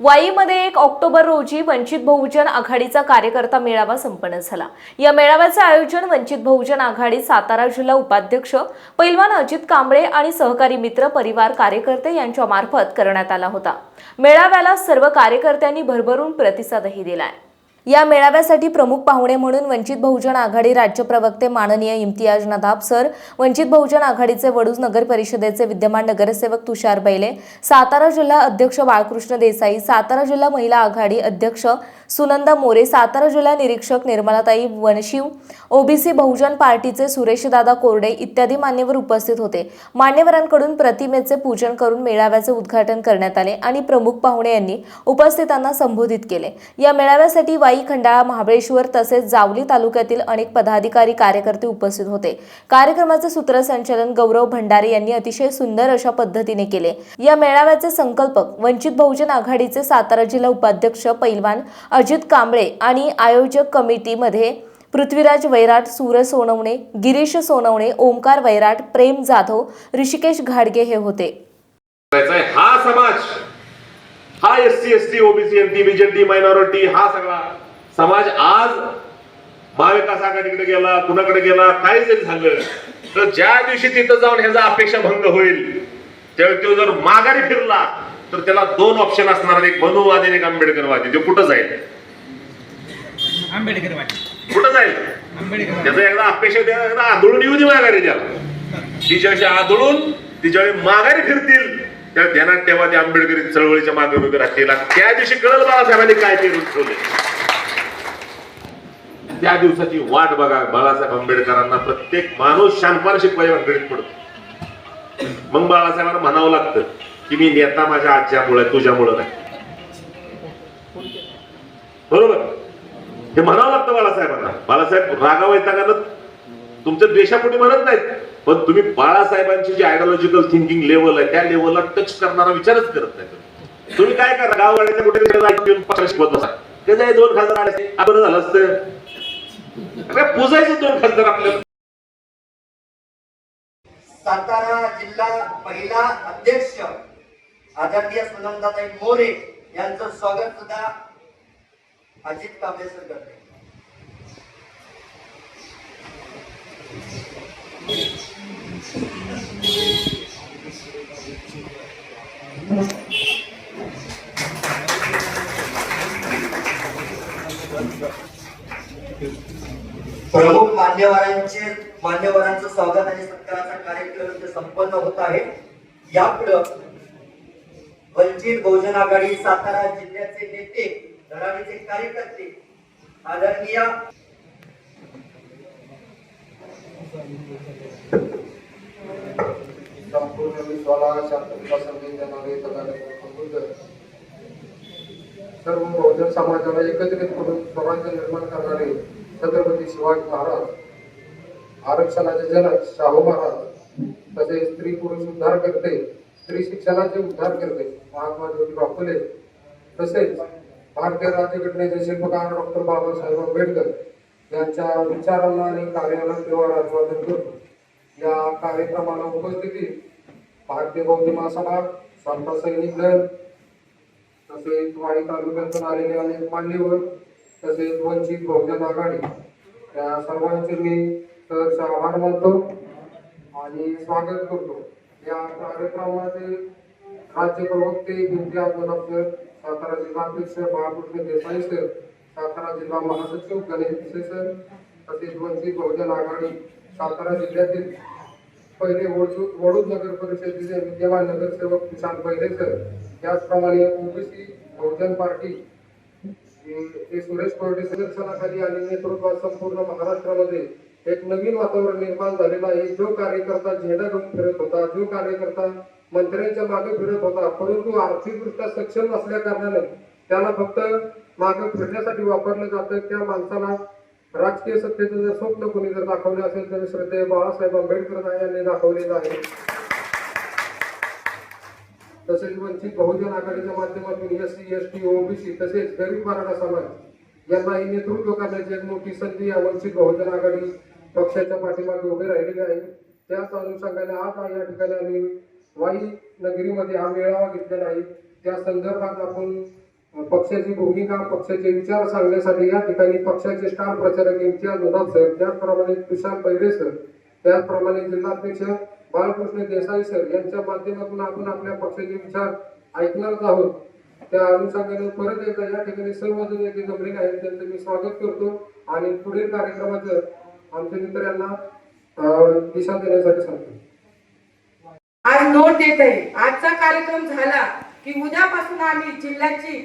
वाईमध्ये एक ऑक्टोबर रोजी वंचित बहुजन आघाडीचा कार्यकर्ता मेळावा संपन्न झाला. या मेळाव्याचे आयोजन वंचित बहुजन आघाडी सातारा जिल्हा उपाध्यक्ष पैलवान अजित कांबळे आणि सहकारी मित्र परिवार कार्यकर्ते यांच्या मार्फत करण्यात आला होता. मेळाव्याला सर्व कार्यकर्त्यांनी भरभरून प्रतिसादही दिलाय. या मेळाव्यासाठी प्रमुख पाहुणे म्हणून वंचित बहुजन आघाडी राज्य प्रवक्ते माननीय इम्तियाज नदाब सर वंचित बहुजन आघाडीचे वडूज नगर परिषदेचे विद्यमान नगरसेवक तुषार बैले सातारा जिल्हा अध्यक्ष बाळकृष्ण देसाई सातारा जिल्हा महिला आघाडी अध्यक्ष सुनंदा मोरे सातारा जिल्हा निरीक्षक निर्मलाताई वनशिव ओबीसी बहुजन पार्टीचे सुरेशदादा कोरडे इत्यादी मान्यवर उपस्थित होते. मान्यवरांकडून प्रतिमेचे पूजन करून मेळाव्याचे उद्घाटन करण्यात आले आणि प्रमुख पाहुणे यांनी उपस्थितांना संबोधित केले. या मेळाव्यासाठी वाई खंडाळा महाबळेश्वर तसेच जावली तालुक्यातील अनेक पदाधिकारी कार्यकर्ते उपस्थित होते. कार्यक्रमाचे सूत्रसंचालन गौरव भंडारे यांनी अतिशय सुंदर अशा पद्धतीने केले. या मेळाव्याचे संकल्पक वंचित बहुजन आघाडीचे सातारा जिल्हा उपाध्यक्ष पैलवान अजित कांबळे आणि आयोजक कमिटीमध्ये पृथ्वीराज वैराट सूरज सोनवणे गिरीश सोनवणे ओमकार वैराट प्रेम जाधव ऋषिकेश घाडगे हे होते. हा समाज हा S C S T OBC N T BJT minority हा सगळा समाज आज महाविकास आघाडीकडे गेला कुणाकडे गेला काय जरी झालं तर ज्या दिवशी तिथं जाऊन ह्याचा अपेक्षा भंग होईल त्यावेळी तो जर माघारी फिरला तर त्याला दोन ऑप्शन असणार एक मनुवादी आणि एक आंबेडकरवादी. ते कुठं जाईल? आंबेडकर कुठं जाईल? त्याचा एकदा अपेक्षा द्या एकदा आंदोलन येऊ दे माघारी त्याला. ती ज्यावेळी आंदोलन ती ज्यावेळी माघारी फिरतील त्या ध्यानात ठेवा ते आंबेडकरी चळवळीच्या मागे उभे राहतील. त्या दिवशी कळलं बाळासाहेबांनी काय ते ठेवले. त्या दिवसाची वाट बघा बाळासाहेब आंबेडकरांना प्रत्येक माणूस शानपान शिकवायला भानगडीत पडतो. मग बाळासाहेबांना म्हणावं लागतं की मी नेता माझ्या आजच्यामुळे तुझ्यामुळं नाही. बरोबर? हे म्हणावं लागतं बाळासाहेबांना. बाळासाहेब रागाव येताना तुमच्या देशापुढे म्हणत नाहीत. पण तुम्ही बाळासाहेबांची जी आयडिओलॉजिकल थिंकिंग लेवल आहे त्या लेवलला टच करणारा विचारच करत नाही तुम्ही. काय करा? गाववाड्याच्या कुठे शिकवत बसा. ते जाय दोन खासदार आले. आपण झालं असतं. अरे पुजायचे दोन खासदार आपल्याला सातारा जिल्हा पहिला अध्यक्ष आदरणीय सुनंदाताई मोरे यांचं स्वागत सुद्धा अजित कांबळे करते. प्रमुख मान्यवरांचे मान्यवरांचं स्वागत आणि सत्काराचा कार्यक्रम संपन्न होत आहे. यापुढं वंचित बहुजन आघाडी सातारा जिल्ह्याचे नेते धडाडीचे कार्यकर्ते आदरणीय संपूर्ण विश्वाला शांतता संधी देणारे तथागत सर्व बहुजन समाजाला एकत्रित करून स्वराज्य निर्माण करणारे छत्रपती शिवाजी महाराज आरक्षणाचे जनक शाहू महाराज तसेच स्त्री पुरुष उद्धार करते स्त्री शिक्षणाचे उद्धार करते महात्मा ज्योतिबा फुले तसेच भारतीय राज्यघटनेचे शिल्पकार डॉक्टर बाबासाहेब आंबेडकर यांच्या विचारांना आणि कार्याला तेव्हा अभिवादन करतो. या कार्यक्रमाला उपस्थिती भारतीय बौद्ध महासभा स्वातंत्र्य सैनिक दल तसेच वाई तालुक्यातून आलेले अनेक मान्यवर तसेच वंचित बहुजन आघाडी. त्या सर्वांचे मी सहर्ष आभार मानतो आणि स्वागत करतो. या कार्यक्रमाचे राज्य प्रवक्ते इम्तियाज नदाब सातारा जिल्हाध्यक्ष बाळकृष्ण देसाई सर सातारा जिल्हा महासचिव गणेश देसाई सर तसेच वंचित बहुजन आघाडी सातारा जिल्ह्यातील पहिले वडूज वडूद नगर परिषदेचे विद्यमान नगरसेवक किसान पहिले सर त्याचप्रमाणे ओबीसी बहुजन पार्टी हे सुरेश कोरडे संरक्षणाखाली आणि नेतृत्वात संपूर्ण महाराष्ट्रामध्ये एक नवीन वातावरण निर्माण झालेलं आहे जो कार्यकर्ता झेंडा घेऊन फिरत होता जो कार्यकर्ता मंत्र्यांच्या मागे फिरत होता परंतु आर्थिकदृष्ट्या सक्षम नसल्या कारणाने त्याला फक्त मागे फिरण्यासाठी वापरलं जातं. त्या माणसाला राजकीय सत्तेचं जर स्वप्न कोणी जर दाखवले असेल तर श्रद्धेय बाळासाहेब आंबेडकर यांनी दाखवलेलं आहे. तसेच वंचित बहुजन आघाडीच्या माध्यमातून S C S T OBC तसेच गरीब मराठा समाज यांनाही नेतृत्व करण्याची एक मोठी संधी या वंचित बहुजन आघाडी पक्षाच्या पाठीमागे उभे राहिलेले आहे. त्याच अनुषंगाने आज या ठिकाणी आम्ही वाई नगरीमध्ये हा मेळावा घेतलेला आहे. त्या संदर्भात आपण पक्षाची भूमिका पक्षाचे विचार सांगण्यासाठी या ठिकाणी पक्षाचे स्टार प्रचारक इम्तियाज मुराद सर त्याचप्रमाणे तुषार पैरे सर त्याचप्रमाणे जिल्हाध्यक्ष बाळकृष्ण देसाई सर यांच्या माध्यमातून आपण आपल्या पक्षाचे विचार ऐकणारच आहोत. त्या अनुषंगाने परत एकदा या ठिकाणी सर्वजण येथे जमलेले आहेत. त्यांचं मी स्वागत करतो. आणि पुढील कार्यक्रमाचं आमच्या मित्रांना दिशा देण्यासाठी सांगतो. आज नोट देत आहे. आजचा कार्यक्रम झाला की उद्यापासून आम्ही जिल्ह्याची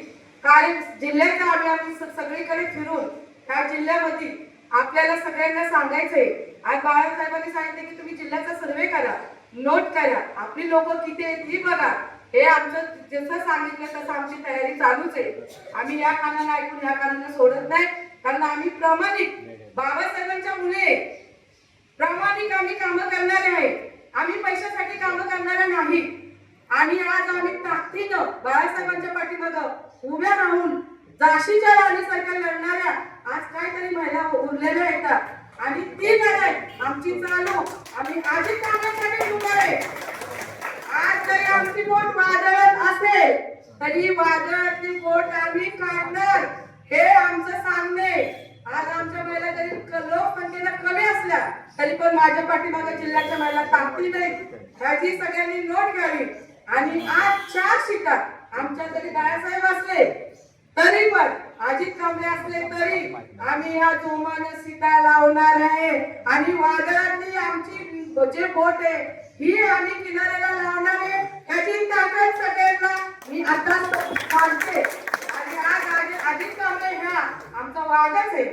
कार्य जिल्ह्याचा आम्ही आम्ही सगळीकडे फिरून ह्या जिल्ह्यामध्ये आपल्याला सगळ्यांना सांगायचंय. आज बाळासाहेबांनी सांगितले की तुम्ही जिल्ह्याचा सर्वे करा नोट करा. आपली लोक किती आहेत ही बघा. हे आमचं जसं सांगितलं तसं आमची तयारी चालूच आहे. आम्ही या कानाला ऐकून ह्या कानाला सोडत नाही. कारण आम्ही प्रामाणिक बाबासाहेबांच्या मुले. प्रामाणिक आम्ही कामं करणारे आहेत आम्ही पैशासाठी कामं करणारे नाही. आणि आज आम्ही ताकदीनं बाळासाहेबांच्या पाठीमागं उभ्या राहून झाशीच्या राणीसारख्या लढणाऱ्या आज काहीतरी महिला उरलेल्या येतात आणि ती लढाई आमची चालू. आम्ही आधी कामासाठी उभा आहे. आज जरी आमची बोट वादळत असेल तरी वादळातली बोट आम्ही काढणार. हे आमचं सांगणे. आज आमच्या महिला जरी क- कमी असल्या तरी पण माझ्या पाठीमागे जिल्ह्याच्या महिला ताकदी नाही ह्याची सगळ्यांनी नोट घ्यावी. आणि आज चार शिका आमच्या जरी बाळासाहेब असले तरी पण अजित कांबळे असले तरी आम्ही या जोमानं सीता लावणार आहे. आणि वादळातली आमची जे बोट आहे ही आम्ही किनाऱ्याला लावणार आहे. त्याची ताकद सगळ्यांना मी आता सांगते आणि आज अजित अजित कांबळे ह्या आमचा वादच आहे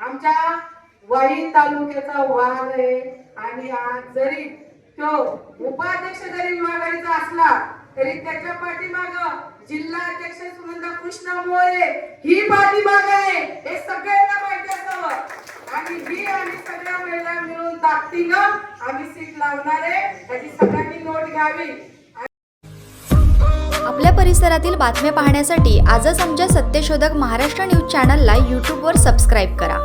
आमच्या वाई तालुक्याचा वाद आहे. आणि आज जरी तो उपाध्यक्ष जरी विभागाचा असला तरी त्याच्या पाठीमाग जिल्हा अध्यक्ष सुनंदा कृष्ण मोरे ही पाठीमाग आहे. हे सगळ्यांना माहिती असावं. आणि ही आम्ही सगळ्या महिला मिळून ताकदीनं आम्ही सीट लावणार आहे. त्याची सगळ्यांनी नोट घ्यावी. आपल्या परिसरातील बातम्या पाहण्यासाठी आजच आमच्या सत्यशोधक महाराष्ट्र न्यूज चॅनलला यूट्यूबवर सबस्क्राईब करा.